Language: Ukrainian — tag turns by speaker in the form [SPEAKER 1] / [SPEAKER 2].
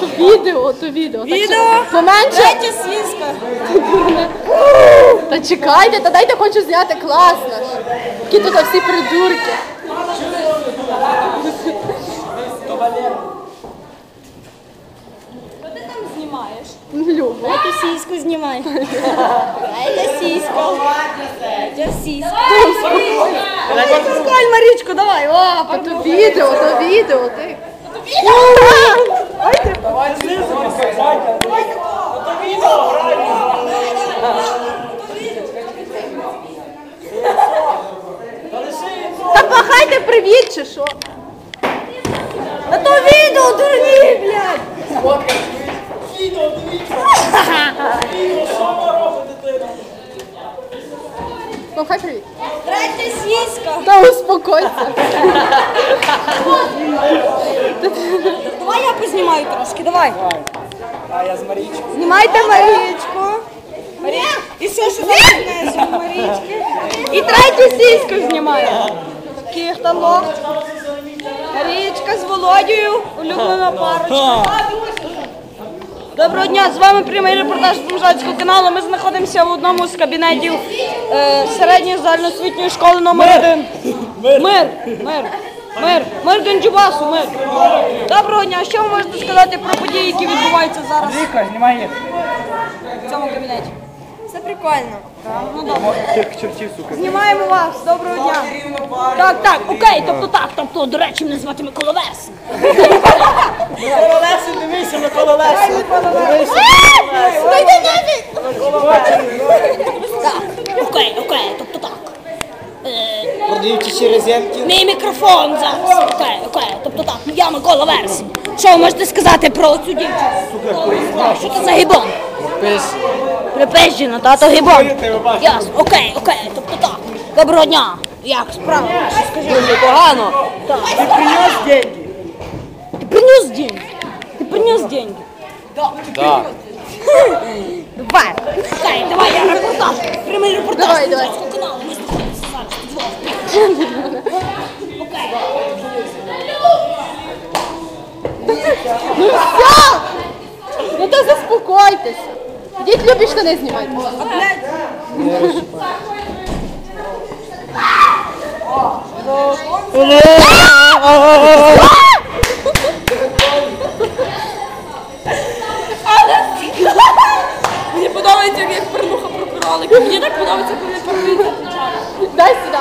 [SPEAKER 1] То відео, то відео.
[SPEAKER 2] Відео?
[SPEAKER 1] Поменше.
[SPEAKER 2] Третя свізка.
[SPEAKER 1] Та чекайте, та дайте хочу зняти класно. ж. Які тут всі придурки.
[SPEAKER 2] Що ти там знімаєш?
[SPEAKER 1] Любо.
[SPEAKER 2] Дайте сіську знімай. Дайте сіську. Сіську. Пускай Марічку, давай. О,
[SPEAKER 1] А то відео, то відео. Ти. Та махайте привіт чи що?
[SPEAKER 2] А то відео,
[SPEAKER 1] Привіт.
[SPEAKER 2] Третя сіська.
[SPEAKER 1] Та успокойся.
[SPEAKER 2] Давай я познімаю трошки, давай.
[SPEAKER 3] А я з Марічкою.
[SPEAKER 2] Знімайте Марічку. Марічку. І все, що там внесу Марічки. І третю сіську знімаю. Кіхтанок. Марічка з Володією. Улюблена парочка. Доброго дня, з вами прямий репортаж з Бомжацького каналу. Ми знаходимося в одному з кабінетів е, середньої загальноосвітньої школи номер 1 Мир! Мир! Мир! Мир! Мир Донджубасу, мир! Доброго дня! Що ви можете сказати про події, які відбуваються зараз
[SPEAKER 3] Ріка, знімає
[SPEAKER 2] в цьому кабінеті? Це прикольно. Ну добре.
[SPEAKER 3] Чертів, сука.
[SPEAKER 2] Знімаємо вас. Доброго дня. Так, так, окей, тобто так, тобто, до речі, мене звати Микола Верс.
[SPEAKER 3] Микола Лесин, дивися, Микола Лесин.
[SPEAKER 2] Так, окей, окей, тобто так. Е,
[SPEAKER 3] Продають ще резервки.
[SPEAKER 2] Мій мікрофон зараз. Окей, окей, тобто так, я Микола Верс. Що ви можете сказати про цю дівчину? Що це за гібон?
[SPEAKER 3] Пиш.
[SPEAKER 2] Припизджено, тато гібон.
[SPEAKER 3] тебе.
[SPEAKER 2] Ясно, окей, окей, тобто так. Доброго дня. Як справа? Що скажи?
[SPEAKER 3] Дуже погано.
[SPEAKER 2] Так.
[SPEAKER 3] Ти принес деньги.
[SPEAKER 2] Ты принес деньги? Ты принес деньги?
[SPEAKER 3] Да.
[SPEAKER 2] Давай. Давай, давай, я репортаж. Прямий репортаж.
[SPEAKER 1] Давай, давай.
[SPEAKER 2] Каналу. Ми знаходимося зараз Окей.
[SPEAKER 1] Ну все! Ну то заспокойтеся. Ідіть любі штани знімайте.
[SPEAKER 2] Мені подобається, як порнуха про кролика. Мені так подобається, коли порнуха.
[SPEAKER 1] Дай сюди.